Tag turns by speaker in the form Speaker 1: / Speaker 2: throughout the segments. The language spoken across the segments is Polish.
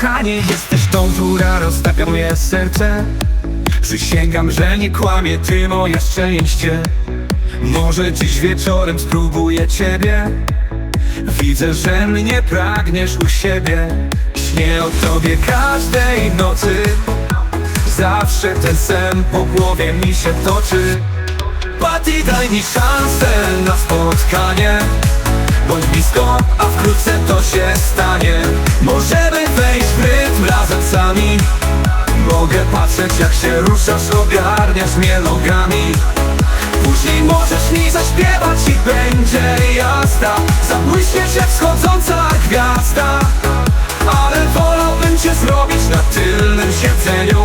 Speaker 1: Kochanie, jesteś tą, która roztapia moje serce. Przysięgam, że nie kłamie ty moje szczęście. Może dziś wieczorem spróbuję ciebie. Widzę, że mnie pragniesz u siebie. Śnię o tobie każdej nocy. Zawsze ten sen po głowie mi się toczy. Patty, daj mi szansę na spotkanie. Bądź blisko, a wkrótce to się stanie. Możemy wejść w rytm razem sami. Mogę patrzeć jak się ruszasz, ogarniasz mnie nogami. Później możesz mi zaśpiewać i będzie jazda. Zabłyśniesz jak wschodząca gwiazda Ale wolałbym cię zrobić na tylnym siedzeniu.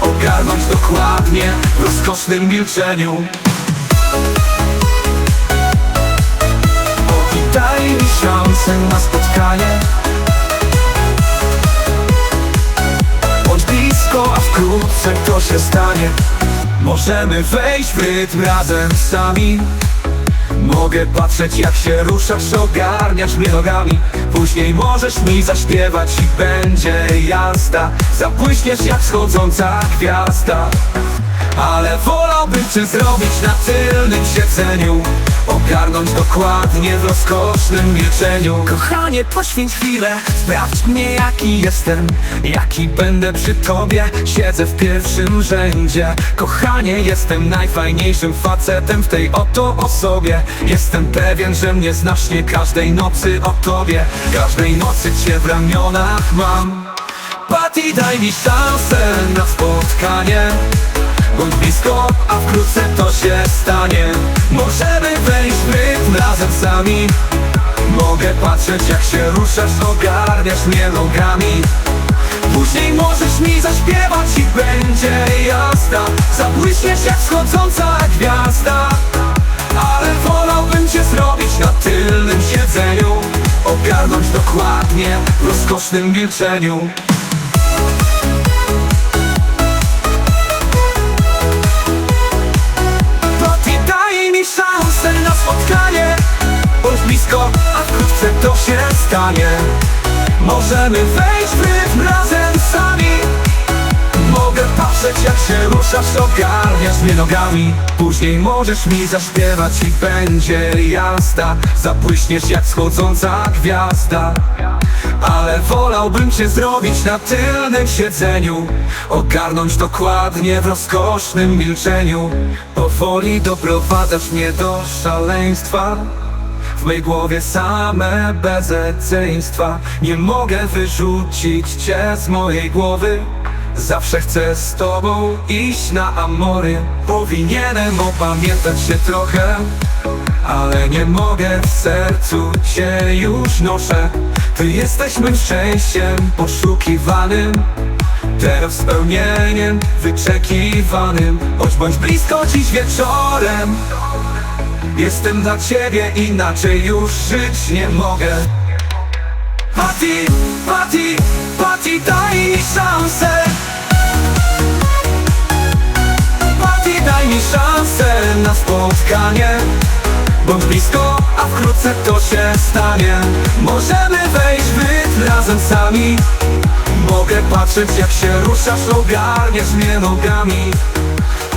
Speaker 1: Ogarnąć dokładnie w rozkosznym milczeniu. Daj mi szansę na spotkanie wkrótce to się stanie. Możemy wejść w rytm razem sami. Mogę patrzeć jak się ruszasz, ogarniasz mnie nogami. Później możesz mi zaśpiewać i będzie jazda. Zabłyśniesz jak wschodząca gwiazda. Ale wolałbym cię zrobić na tylnym siedzeniu Ogarnąć dokładnie w rozkosznym milczeniu. Kochanie, poświęć chwilę, sprawdź mnie jaki jestem Jaki będę przy tobie, siedzę w pierwszym rzędzie. Kochanie, jestem najfajniejszym facetem w tej oto osobie. Jestem pewien, że mnie znasz nie każdej nocy o tobie. Każdej nocy cię w ramionach mam. Patty, daj mi szansę na spotkanie. Bądź blisko, a wkrótce to się stanie. Możemy Mogę patrzeć jak się ruszasz, ogarniasz mnie nogami. Później możesz mi zaśpiewać i będzie jazda. Zabłyśniesz jak wschodząca gwiazda. Ale wolałbym cię zrobić na tylnym siedzeniu. Ogarnąć dokładnie w rozkosznym milczeniu. Mi szansę na spotkanie się stanie. Możemy wejść w rytm razem sami. Mogę patrzeć jak się ruszasz, ogarniasz mnie nogami. Później możesz mi zaśpiewać i będzie jazda. Zabłyśniesz jak schodząca gwiazda. Ale wolałbym cię zrobić na tylnym siedzeniu. Ogarnąć dokładnie w rozkosznym milczeniu. Powoli doprowadzasz mnie do szaleństwa w mej głowie same bezeceństwa. Nie mogę wyrzucić cię z mojej głowy. Zawsze chcę z tobą iść na amory. Powinienem opamiętać się trochę ale nie mogę, w sercu cię już noszę. Ty jesteś mym szczęściem poszukiwanym Teraz spełnieniem wyczekiwanym. Choć bądź blisko dziś wieczorem Jestem dla ciebie, inaczej już żyć nie mogę. Patty, Patty, Patty, daj mi szansę. Patty, daj mi szansę na spotkanie Bądź blisko, a wkrótce to się stanie. Możemy wejść w razem sami. Mogę patrzeć jak się ruszasz, ogarniesz mnie nogami.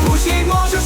Speaker 1: Później możesz